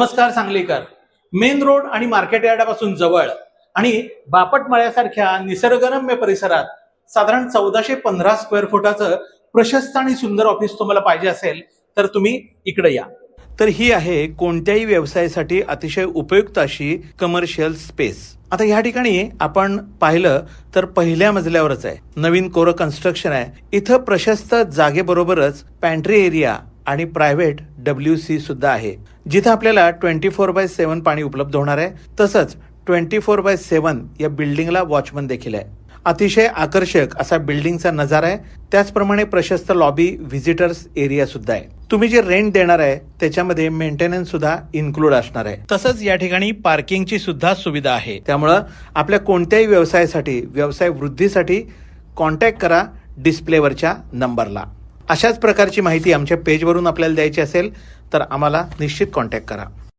नमस्कार सांगलीकर. Main road आणि मार्केट यार्डापासून जवळ आणि बापटमाळ्यासारख्या निसर्गरम्य परिसरात साधारण चौदाशे पंधरा स्क्वेअर फुटाचं प्रशस्त आणि सुंदर ऑफिस तुम्हाला पाहिजे असेल तर तुम्ही इकडे या. तर ही आहे कोणत्याही व्यवसायासाठी अतिशय उपयुक्त अशी कमर्शियल स्पेस आता या ठिकाणी आपण पाहिलं तर पहिल्या मजल्यावरच आहे. नवीन कोरं कन्स्ट्रक्शन आहे. इथं प्रशस्त जागेबरोबरच पॅन्ट्री एरिया आणि प्रायव्हेट डब्ल्यू सी सुद्धा आहे. जिथं आपल्याला ट्वेंटी फोर बाय सेव्हन पाणी उपलब्ध होणार आहे तसंच ट्वेंटी फोर बाय सेव्हन या बिल्डिंगला वॉचमन देखील आहे. अतिशय आकर्षक असा बिल्डिंगचा नजारा आहे. त्याचप्रमाणे प्रशस्त लॉबी व्हिजिटर्स एरिया सुद्धा आहे. तुम्ही जे रेंट देणार आहे त्याच्यामध्ये मेंटेनन्स सुद्धा इन्क्लूड असणार आहे. तसंच या ठिकाणी पार्किंगची सुद्धा सुविधा आहे. त्यामुळं आपल्या कोणत्याही व्यवसायासाठी व्यवसाय वृद्धीसाठी कॉन्टॅक्ट करा डिस्प्लेवरच्या नंबरला अशाच प्रकारची माहिती आमच्या पेजवरून आपल्याला द्यायची असेल तर आम्हाला निश्चित कॉन्टॅक्ट करा.